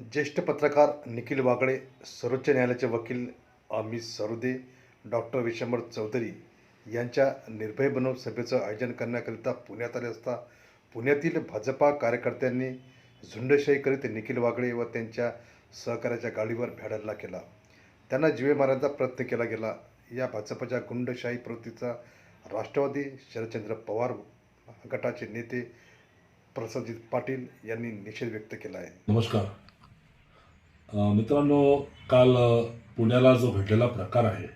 ज्येष्ठ पत्रकार निखिल वागळे सर्वोच्च न्यायालयाचे वकील अमित सरोदे डॉक्टर विशंबर चौधरी यांच्या निर्भय बनव सभेचं आयोजन करण्याकरिता पुण्यात आले असता पुण्यातील भाजपा कार्यकर्त्यांनी झुंडशाही करीत निखिल वागळे व त्यांच्या सहकार्याच्या गाडीवर भ्याडल्ला केला. त्यांना जीवे मारण्याचा प्रयत्न केला गेला. या भाजपच्या गुंडशाही प्रवृत्तीचा राष्ट्रवादी शरदचंद्र पवार गटाचे नेते प्रसजित पाटील यांनी निषेध व्यक्त केला आहे. नमस्कार. मित्रांनो काल पुण्याला जो घडलेला प्रकार आहे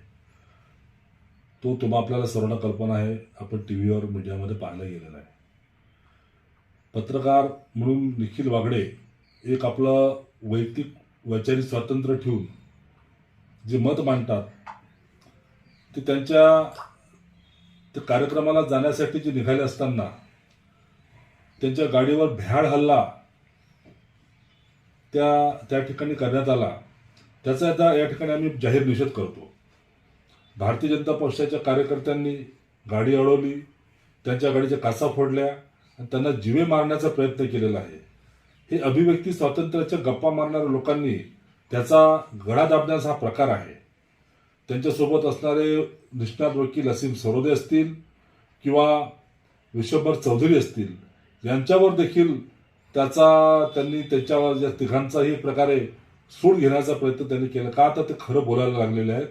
तो तुम्हा आपल्याला सर्वांना कल्पना आहे. आपण टी व्हीवर मीडियामध्ये पाहायला गेलेला आहे. पत्रकार म्हणून निखिल वागडे एक आपलं वैयक्तिक वैचारिक स्वातंत्र्य ठेवून जे मत मांडतात ते त्यांच्या त्या कार्यक्रमाला जाण्यासाठी जे निघाले असताना त्यांच्या गाडीवर भ्याड हल्ला त्या त्या ठिकाणी करण्यात आला. त्याचा आता या ठिकाणी आम्ही जाहीर निषेध करतो. भारतीय जनता पक्षाच्या कार्यकर्त्यांनी गाडी अडवली त्यांच्या गाडीच्या कासा फोडल्या आणि त्यांना जिवे मारण्याचा प्रयत्न केलेला आहे. हे अभिव्यक्ती स्वातंत्र्याच्या गप्पा मारणाऱ्या लोकांनी त्याचा गळा दाबण्याचा हा प्रकार आहे. त्यांच्यासोबत असणारे निष्णात वकील असीम सरोदे असतील किंवा विश्वभर चौधरी असतील यांच्यावर देखील त्याचा त्यांनी त्याच्यावर ज्या तिघांचाही प्रकारे सूड घेण्याचा प्रयत्न त्यांनी केला. का तर ते खरं बोलायला लागलेले आहेत?